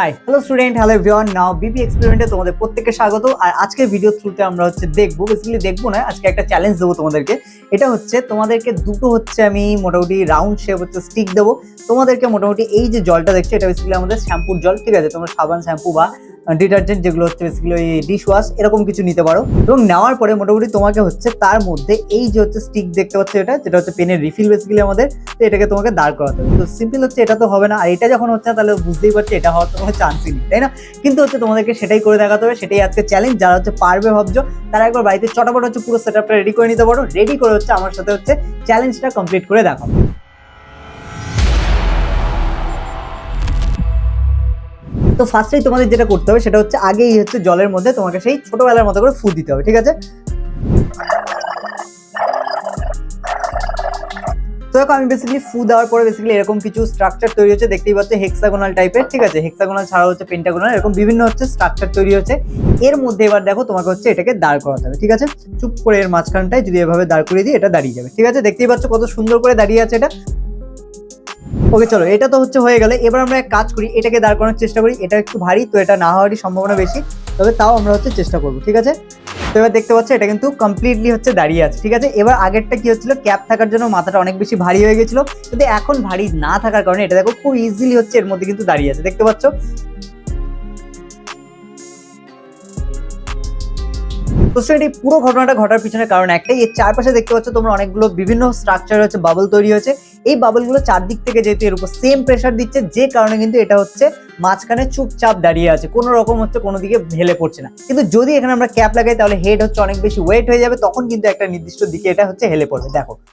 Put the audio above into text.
Hi hello student hello everyone now BP এক্সপেরিমেন্টে তোমাদের প্রত্যেককে স্বাগত। আর আজকের ভিডিও থ্রুতে আমরা হচ্ছে দেখব বেসিক্যালি দেখব না, আজকে একটা চ্যালেঞ্জ দেবো তোমাদেরকে। এটা হচ্ছে, তোমাদেরকে দুটো হচ্ছে আমি মোটামুটি রাউন্ড শেপ হচ্ছে স্টিক দেবো। তোমাদেরকে মোটামুটি এই যে জলটা দেখছ, এটা বেসিক্যালি আমাদের শ্যাম্পুর জল, ঠিক আছে? তোমরা সাবান শ্যাম্পু বা ডিটারজেন্ট যেগুলো হচ্ছে বেসিক্যালি ওই ডিশ ওয়াশ এরকম কিছু নিতে পারো। এবং নেওয়ার পরে মোটামুটি তোমাকে হচ্ছে তার মধ্যে এই যে হচ্ছে স্টিক দেখতে পাচ্ছ এটা যেটা হচ্ছে পেনের রিফিল বেসিক্যালি আমাদের তো এটাকে তোমাকে দাঁড় করাতে হবে। তো সিম্পল হচ্ছে এটা তো হবে না আর এটা যখন হচ্ছে না, তাহলে বুঝতেই পারছি এটা হওয়ার তো কোনো চান্সই নেই তাই না? কিন্তু হচ্ছে তোমাদেরকে সেটাই করে দেখাতে হবে সেটাই আজকে চ্যালেঞ্জ যারা হচ্ছে পারবে ভাবছ তারা একবার বাড়িতে চটাপট হচ্ছে পুরো সেট আপটা রেডি করে নিতে পারো। রেডি করে হচ্ছে আমার সাথে হচ্ছে চ্যালেঞ্জটা কমপ্লিট করে দেখাবো তো ফার্স্টেই তোমাদের যেটা করতে হবে সেটা হচ্ছে আগেই হচ্ছে জলের মধ্যে তোমাকে সেই ছোটবেলার মতো করে ফু দিতে হবে, ঠিক আছে? তো দেখো, আমি বেসিক্যালি ফু দেওয়ার পরে বেসিক্যালি এরকম কিছু স্ট্রাকচার তৈরি হচ্ছে, দেখতেই পাচ্ছ হেক্সাগোনাল টাইপের ঠিক আছে? হেক্সাগোনাল ছাড়া হচ্ছে পেন্টাগোনাল এরকম বিভিন্ন হচ্ছে স্ট্রাকচার তৈরি হচ্ছে। এর মধ্যে এবার দেখো তোমাকে হচ্ছে এটাকে দাঁড় করাতে হবে, ঠিক আছে? চুপ করে এর মাঝখানটায় যদি এভাবে দাঁড় করিয়ে দিই, এটা দাঁড়িয়ে যাবে, ঠিক আছে? দেখতেই পাচ্ছ কত সুন্দর করে দাঁড়িয়ে আছে এটা। ওকে, চলো, এটা তো হচ্ছে হয়ে গেলে। এবার আমরা এক কাজ করি, এটাকে দাঁড় করানোর চেষ্টা করি। এটা একটু ভারী, তো এটা না হওয়ারই সম্ভাবনা বেশি। তবে তাও আমরা হচ্ছে চেষ্টা করব, ঠিক আছে? তো এবার দেখতে পাচ্ছ, এটা কিন্তু কমপ্লিটলি হচ্ছে দাঁড়িয়ে আছে, ঠিক আছে? এবার আগেরটা কি হচ্ছিল ক্যাপ থাকার জন্য মাথাটা অনেক বেশি ভারী হয়ে গেছিল। কিন্তু এখন ভারী না থাকার কারণে এটা দেখো খুব ইজিলি হচ্ছে, এর মধ্যে কিন্তু দাঁড়িয়ে আছে, দেখতে পাচ্ছ? তো স্টুডেন্ট এই পুরো ঘটনাটা ঘটার পিছনে কারণ একটাই এর চারপাশে দেখতে পাচ্ছ তোমরা অনেকগুলো বিভিন্ন স্ট্রাকচার হচ্ছে বাবল তৈরি হয়েছে। এই বাবলগুলো চারদিক থেকে যেহেতু এর উপর সেম প্রেশার দিচ্ছে, যে কারণে কিন্তু এটা হচ্ছে মাঝখানে চুপচাপ দাঁড়িয়ে আছে। কোনো রকম হচ্ছে কোনো দিকে হেলে পড়ছে না। কিন্তু যদি এখানে আমরা ক্যাপ লাগাই, তাহলে হেড হচ্ছে অনেক বেশি ওয়েট হয়ে যাবে, তখন কিন্তু একটা নির্দিষ্ট দিকে এটা হচ্ছে হেলে পড়বে। দেখো